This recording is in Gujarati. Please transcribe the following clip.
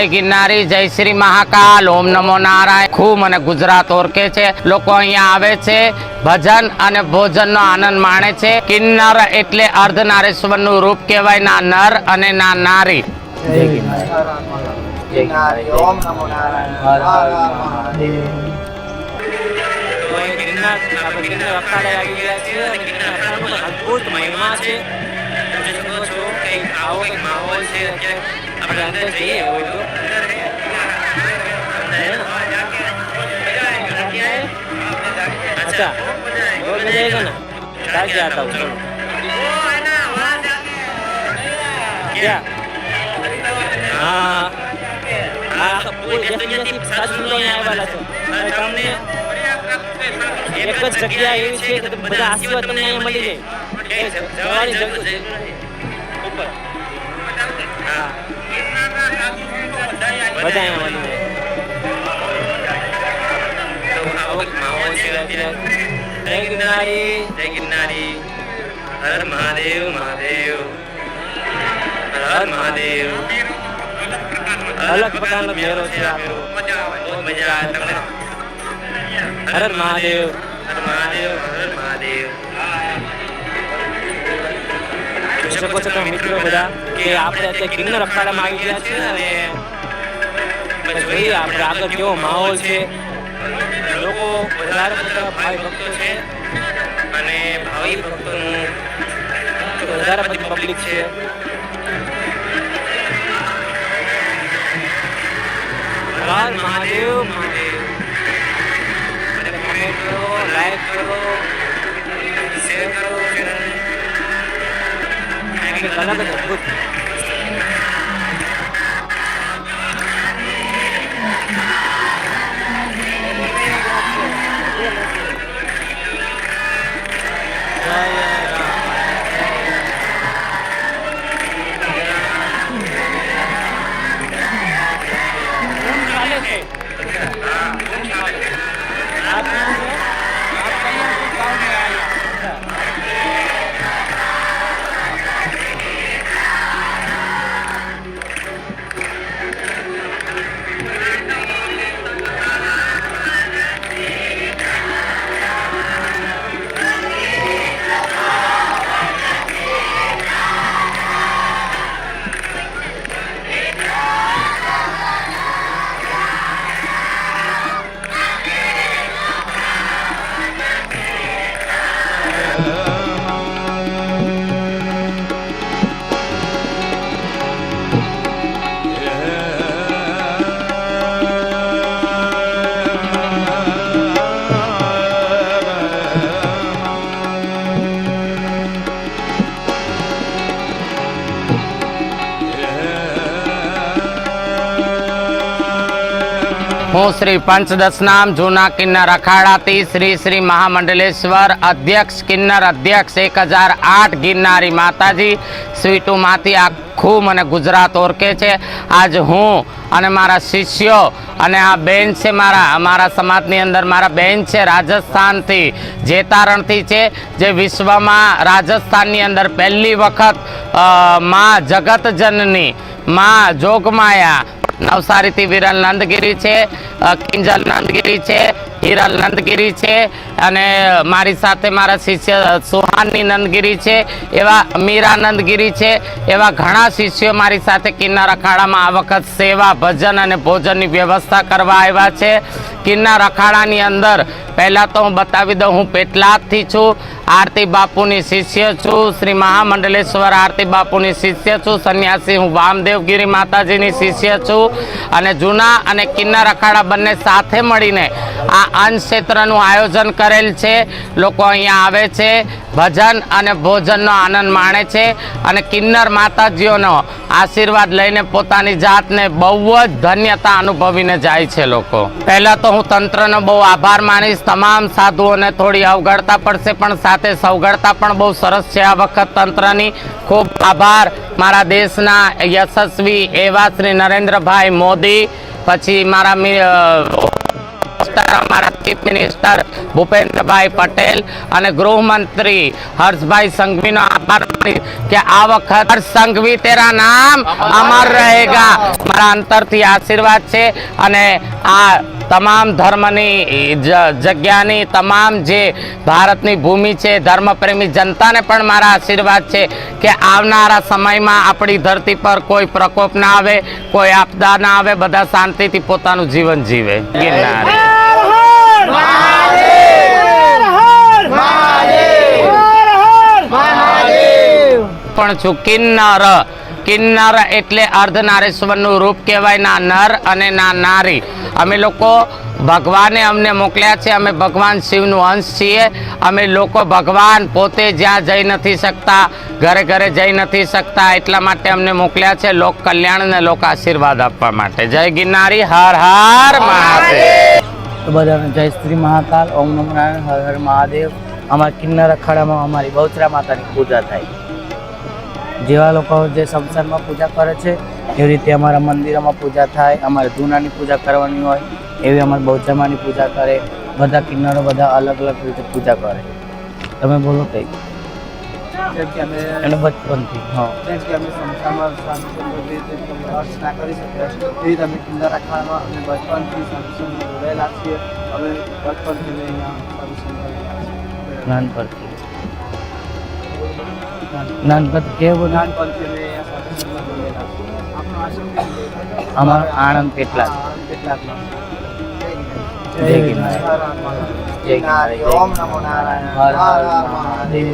જય ગિરનારી જય શ્રી મહાકાલ ઓમ નમો નારાયણ. ખૂબ અને ગુજરાત ઓળખે છે. લોકો અહીંયા આવે છે ભજન અને ભોજનનો આનંદ માણે છે. કિન્નર એટલે અર્ધનારેશ્વરનું રૂપ કહેવાય ના નર અને ના નારી. અદ્ભુત મહિમા છે. તમે શકો છો કે આવો એક માહોલ છે. અત્યારે अंदर चाहिए वो इनको अच्छा वो मिल जाएगा ना जाके आता हूँ चलो क्या हाँ हाँ તમને એક જ જગ્યા એવી છે કે બધા આશીર્વાદ તમને અહીંયા મળી જાય જવાની જરૂર ઉપર જાય ગિરનારી. જય ગિરનારી. હર મહાદેવ મહાદેવ. હર મહાદેવ. અલગ પ્રકારનો મેળો છે મજા આવે તમને? હર મહાદેવ. હર મહાદેવ હર મહાદેવ. શકો છો મિત્રો બધા કે આપણે અત્યારે ગિરનાર અખાડામાં આવી ગયા છે અને આપણે જોઈએ આપણે આગળ કેવો માહોલ છે. લોકો વધારે પડતા ભાઈ ભક્તો છે. અને ભાવિ ભક્તોનું વધારે પબ્લિક છે. હર મહાદેવ મહાદેવ. અને કમેન્ટ કરો લાઈક કરો શેર કરો ચેનલ અલગ જ અદ્ભુત હું શ્રી પંચદશનામ જૂના કિન્નર અખાડાથી શ્રી શ્રી મહામંડલેશ્વર અધ્યક્ષ કિન્નર અધ્યક્ષ એક હજાર આઠ ગિરનારી માતાજી સ્વીટુમાંથી આખું મને ગુજરાત ઓળખે છે. આજ હું અને મારા શિષ્યો અને આ બેન છે મારા, અમારા સમાજની અંદર મારા બેન છે રાજસ્થાનથી, જેતારણથી છે, જે વિશ્વમાં રાજસ્થાનની અંદર પહેલી વખત મા જગતજનની, માં જોગમાયા નવસારીથી વિરલ નંદગીરી છે કિંજલ નંદગીરી છે હિરલ નંદગીરી છે અને મારી સાથે મારા શિષ્ય સુહાનની નંદગીરી છે, એવા મીરા નંદગીરી છે, એવા ઘણા શિષ્યો મારી સાથે કિન્નાર અખાડામાં આ વખત સેવા, ભજન અને ભોજનની વ્યવસ્થા કરવા આવ્યા છે. કિન્નાર અખાડાની અંદર પહેલાં તો હું બતાવી દઉં, હું પેટલાદથી છું, આરતી બાપુની શિષ્ય છું, શ્રી મહામંડલેશ્વર આરતી બાપુની શિષ્ય છું, સંન્યાસી હું વામદેવગીરી માતાજીની શિષ્ય છું અને જૂના અને કિન્નર અખાડા બંને સાથે મળીને આ અન્ન ક્ષેત્રનું આયોજન કરેલ છે. લોકો અહીંયા આવે છે, ભજન અને ભોજનનો આનંદ માણે છે અને કિન્નર માતાજીઓનો આશીર્વાદ લઈને પોતાની જાતને બહુ જ ધન્યતા અનુભવીને જાય છે લોકો. પહેલાં તો હું તંત્રનો બહુ આભાર માનીશ. તમામ સાધુઓને થોડી અવગણતા પડશે, પણ સાથે સવગડતા પણ બહુ સરસ છે. આ વખત તંત્રની ખૂબ આભાર. મારા દેશના યશસ્વી એવા શ્રી નરેન્દ્રભાઈ મોદી, પછી મારા મિનિસ્ટર અમારા ચીફ મિનિસ્ટર ભૂપેન્દ્રભાઈ પટેલ અને ગૃહમંત્રી હર્ષભાઈ સંઘવીનો આભાર કે આ વખત સંઘવી તેરા નામ અમર રહેગા. મારા અંતરથી આશીર્વાદ છે અને આ તમામ ધર્મની જગ્યાની તમામ જે ભારતની ભૂમિ છે, ધર્મપ્રેમી જનતાને પણ મારા આશીર્વાદ છે કે આવનારા સમયમાં આપણી ધરતી પર કોઈ પ્રકોપ ના આવે, કોઈ આપદા ના આવે, બધા શાંતિથી પોતાનું જીવન જીવે. ગિરનાર. પણ છું કિન્નર. કિન્નર એટલે અર્ધનારેશ્વરનું રૂપ કહેવાય ના નર અને ના નારી. અમે લોકો ભગવાને અમને મોકલ્યા છે. અમે ભગવાન શિવનું અંશ છીએ. અમે લોકો ભગવાન પોતે જ્યાં જઈ નથી શકતા, ઘરે ઘરે જઈ નથી શકતા, એટલા માટે અમને મોકલ્યા છે. લોક કલ્યાણ અને લોક આશીર્વાદ આપવા માટે. જય ગિરનારી. હર હર મહાદેવ! તો બધાને જય શ્રી મહાકાલ, ઓમ નમો નારાયણ, હર હર મહાદેવ. અમારા કિન્નર અખાડામાં અમારી બહુચરા માતાની પૂજા થાય. જેવા લોકો જે સંસારમાં પૂજા કરે છે, એવી રીતે અમારા મંદિરોમાં પૂજા થાય, અમારે ધૂનાની પૂજા કરવાની હોય, એવી અમારે બહુચરામાની પૂજા કરે. બધા કિન્નરો બધા અલગ અલગ રીતે પૂજા કરે. તમે બોલો કઈ. એને બચપનથી હા જેમ કે અમે સંસ્થામાં શાંતિપૂર્વક રીતે અર્ચના કરી શકીએ છીએ. એ રીતે અમે કિલ્લા રાખવામાં અમે બચપનથી સંસ્થામાં જોડાયેલા છીએ. અમે બચપનથી અમે અહીંયા સંસ્થામાં નાનપણથી. નાનપણથી કેવું? નાન નાનપણથી અમે અહીંયા સંસ્થામાં જોડાયેલા છીએ. આપણો આશ્રમ અમારું આણંદ કેટલા કેટલાકમાં જય ગિરનારી. હર હર મહાદેવ. જય ગિરનારી, જય ઓમ નમો નારાયણ. હર હર હર હર મહાદેવ.